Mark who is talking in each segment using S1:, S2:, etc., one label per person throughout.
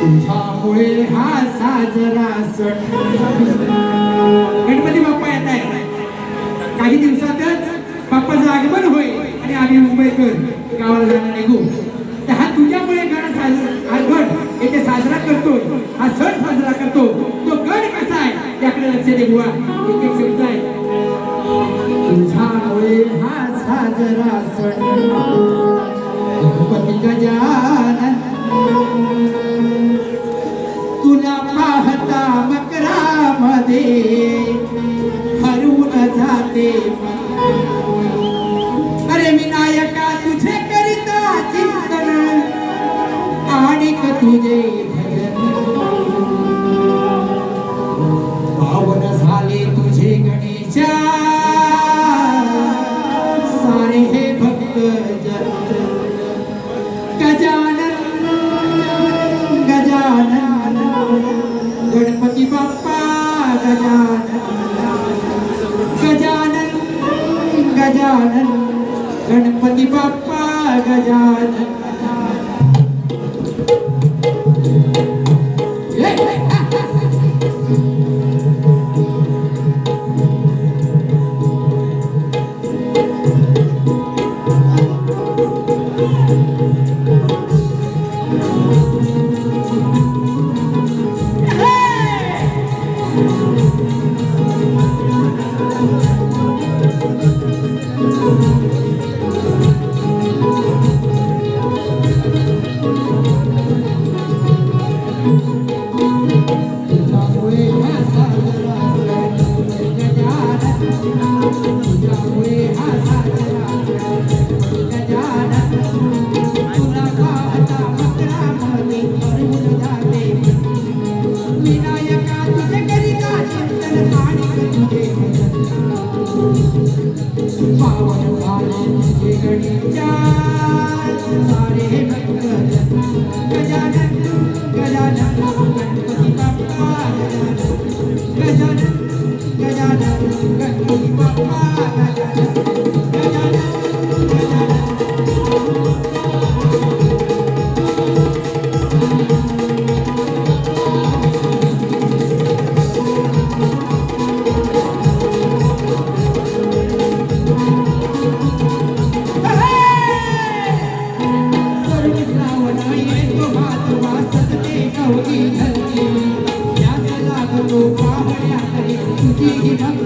S1: तुझ्यामुळे हा साजरा सण. गणपती बाप्पा येत आहे काही दिवसातच बाप्पाचं आगमन होईल आणि आम्ही मुंबईकर गावाला जाणं निघू. तर हा तुझ्यामुळे गण साजरा हा गण येथे साजरा करतो हा सण साजरा करतो. तो गण कसा आहे त्याकडे लक्ष देऊ एक एक शब्द आहे. तुझ्यामुळे हा साजरा सण. गणपती गजानन तुला पाहता मकरामध्ये हरवून जाते मन. अरे विनायका तुझे करिता चिंतन आणि तुझे भजन। पावन झाले तुझे गणेशा। सारे हे भक्त गणपती बाप्पा गजानन गजानन गजानन गणपती बाप्पा गजानन येतो भादवा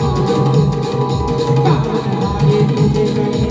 S1: Thank you.